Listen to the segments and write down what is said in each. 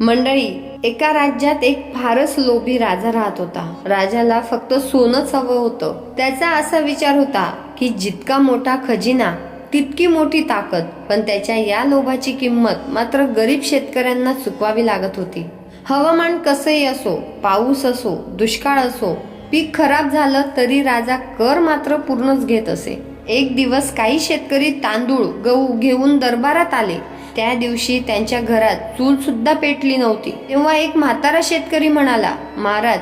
मंडळी एका राज्यात एक फारच लोभी राजा राहत होता. राजाला फक्त सोनच हवं होतं. त्याचा असा विचार होता की जितका मोठा खजिना तितकी मोठी ताकद पण त्याच्या या लोभाची किंमत मात्र गरीब शेतकऱ्यांना चुकवावी लागत होती. हवामान कसंही असो पाऊस असो दुष्काळ असो पीक खराब झालं तरी राजा कर मात्र पूर्णच घेत असे. एक दिवस काही शेतकरी तांदूळ गहू घेऊन दरबारात आले. त्या दिवशी त्यांच्या घरात चूल सुद्धा पेटली नव्हती. तेव्हा एक म्हातारा शेतकरी म्हणाला महाराज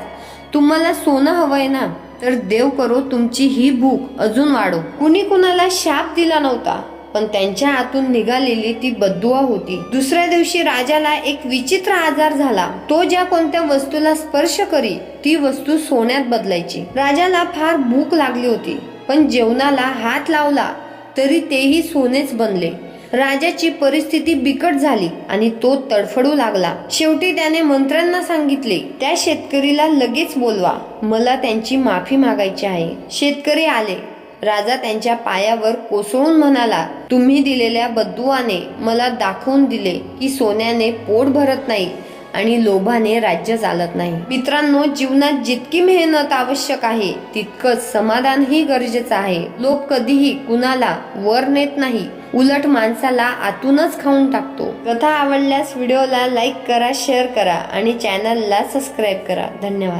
तुम्हाला सोनं हवंय ना? तर देव करो तुमची ही भूक अजून वाढो. कुणी कुणाला शाप दिला नव्हता पण त्यांच्या आतून निघालेली ती बद्दुआ होती. दुसऱ्या दिवशी राजाला एक विचित्र आजार झाला. तो ज्या कोणत्या वस्तूला स्पर्श करी ती वस्तू सोन्यात बदलायची. राजाला फार भूक लागली होती पण जेवणाला हात लावला तरी तेही सोनेच बनले. राजाची परिस्थिती बिकट झाली आणि तो तडफडू लागला. शेवटी त्याने मंत्र्यांना सांगितले त्या शेतकरीला लगेच बोलवा. मला त्यांची माफी मागायची आहे. शेतकरी आले. राजा त्यांच्या पायावर कोसळून म्हणाला तुम्ही दिलेल्या बद्दुआने मला दाखवून दिले की सोन्याने पोट भरत नाही. आणि लोभाने राज्य चालत नाही. मित्रांनो जीवनात जितकी मेहनत आवश्यक आहे तितकंच समाधानही गरजेचं आहे. लोक कधीही कुणाला वर नेत नाही. उलट माणसाला आतूनच खाऊन टाकतो. कथा आवडल्यास व्हिडिओला लाईक करा शेअर करा आणि चॅनलला सबस्क्राईब करा. धन्यवाद.